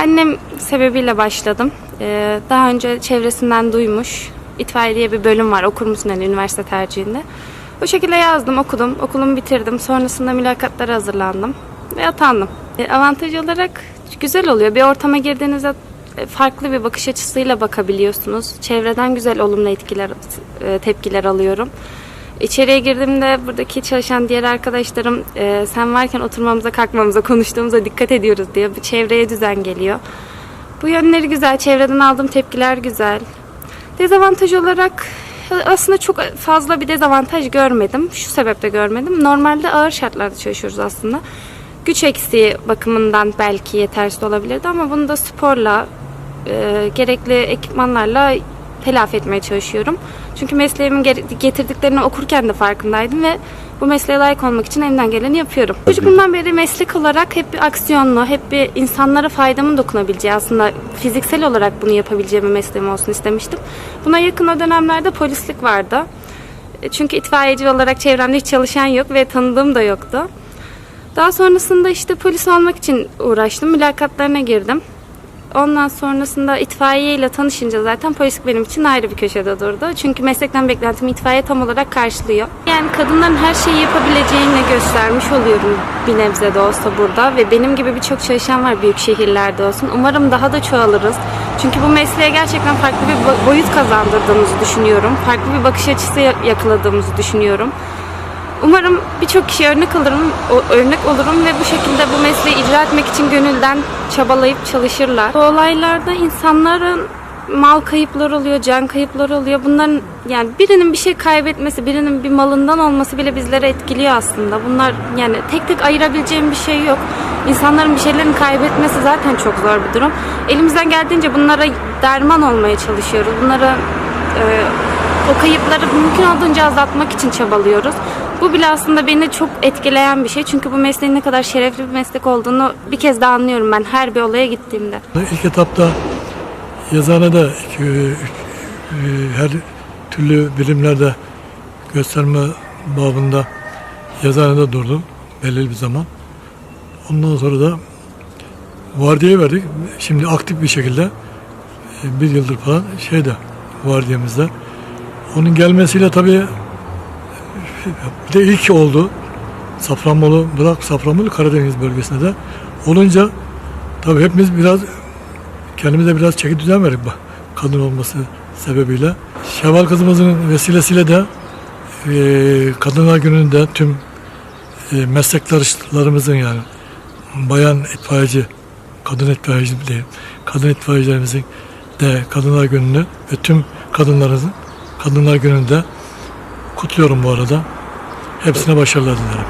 Annem sebebiyle başladım. Ee, daha önce çevresinden duymuş. İtfaiye diye bir bölüm var. Okur musun hani üniversite tercihinde. O şekilde yazdım, okudum. Okulumu bitirdim. Sonrasında mülakatlara hazırlandım. Ve atandım. E, avantaj olarak güzel oluyor. Bir ortama girdiğinizde farklı bir bakış açısıyla bakabiliyorsunuz. Çevreden güzel olumlu etkiler, e, tepkiler alıyorum. İçeriye girdiğimde buradaki çalışan diğer arkadaşlarım e, sen varken oturmamıza, kalkmamıza, konuştuğumuza dikkat ediyoruz diye bir çevreye düzen geliyor. Bu yönleri güzel, çevreden aldığım tepkiler güzel. Dezavantaj olarak aslında çok fazla bir dezavantaj görmedim. Şu sebeple görmedim. Normalde ağır şartlarda çalışıyoruz aslında. Güç eksiği bakımından belki yetersiz olabilirdi ama bunu da sporla, e, gerekli ekipmanlarla telafi etmeye çalışıyorum. Çünkü mesleğimin ge- getirdiklerini okurken de farkındaydım ve bu mesleğe layık olmak için elimden geleni yapıyorum. Çocukluğumdan beri meslek olarak hep bir aksiyonlu, hep bir insanlara faydamın dokunabileceği aslında fiziksel olarak bunu yapabileceğim bir mesleğim olsun istemiştim. Buna yakın o dönemlerde polislik vardı. E, Çünkü itfaiyeci olarak çevremde hiç çalışan yok ve tanıdığım da yoktu. Daha sonrasında işte polis olmak için uğraştım. Mülakatlarına girdim. Ondan sonrasında itfaiye ile tanışınca zaten polislik benim için ayrı bir köşede durdu. Çünkü meslekten beklentimi itfaiye tam olarak karşılıyor. Yani kadınların her şeyi yapabileceğini göstermiş oluyorum bir nebze de olsa burada. Ve benim gibi birçok çalışan var büyük şehirlerde olsun. Umarım daha da çoğalırız. Çünkü bu mesleğe gerçekten farklı bir bo- boyut kazandırdığımızı düşünüyorum. Farklı bir bakış açısı ya- yakaladığımızı düşünüyorum. Umarım birçok kişiye örnek olurum, örnek olurum ve bu şekilde bu mesleği icra etmek için gönülden çabalayıp çalışırlar. Bu olaylarda insanların mal kayıpları oluyor, can kayıpları oluyor. Bunların yani birinin bir şey kaybetmesi, birinin bir malından olması bile bizleri etkiliyor aslında. Bunlar yani tek tek ayırabileceğim bir şey yok. İnsanların bir şeylerini kaybetmesi zaten çok zor bir durum. Elimizden geldiğince bunlara derman olmaya çalışıyoruz. Bunlara e, o kayıpları mümkün olduğunca azaltmak için çabalıyoruz. Bu bile aslında beni çok etkileyen bir şey. Çünkü bu mesleğin ne kadar şerefli bir meslek olduğunu bir kez daha anlıyorum ben her bir olaya gittiğimde. İlk etapta iki, üç, e, her türlü birimlerde gösterme babında yazıhanede durdum belirli bir zaman. Ondan sonra da vardiya verdik. Şimdi aktif bir şekilde e, bir yıldır falan şeyde vardiyamızda. Onun gelmesiyle tabii bir de ilk oldu. Safranbolu, bırak Safranbolu Karadeniz bölgesinde de olunca tabii hepimiz biraz kendimize biraz çeki düzen verdik kadın olması sebebiyle. Şevval kızımızın vesilesiyle de e, Kadınlar Günü'nde tüm e, meslektaşlarımızın yani bayan itfaiyeci, kadın itfaiyeci değil, kadın itfaiyecilerimizin de Kadınlar Günü'nü ve tüm kadınlarımızın Kadınlar Günü'nde kutluyorum bu arada. Hepsine başarılar dilerim.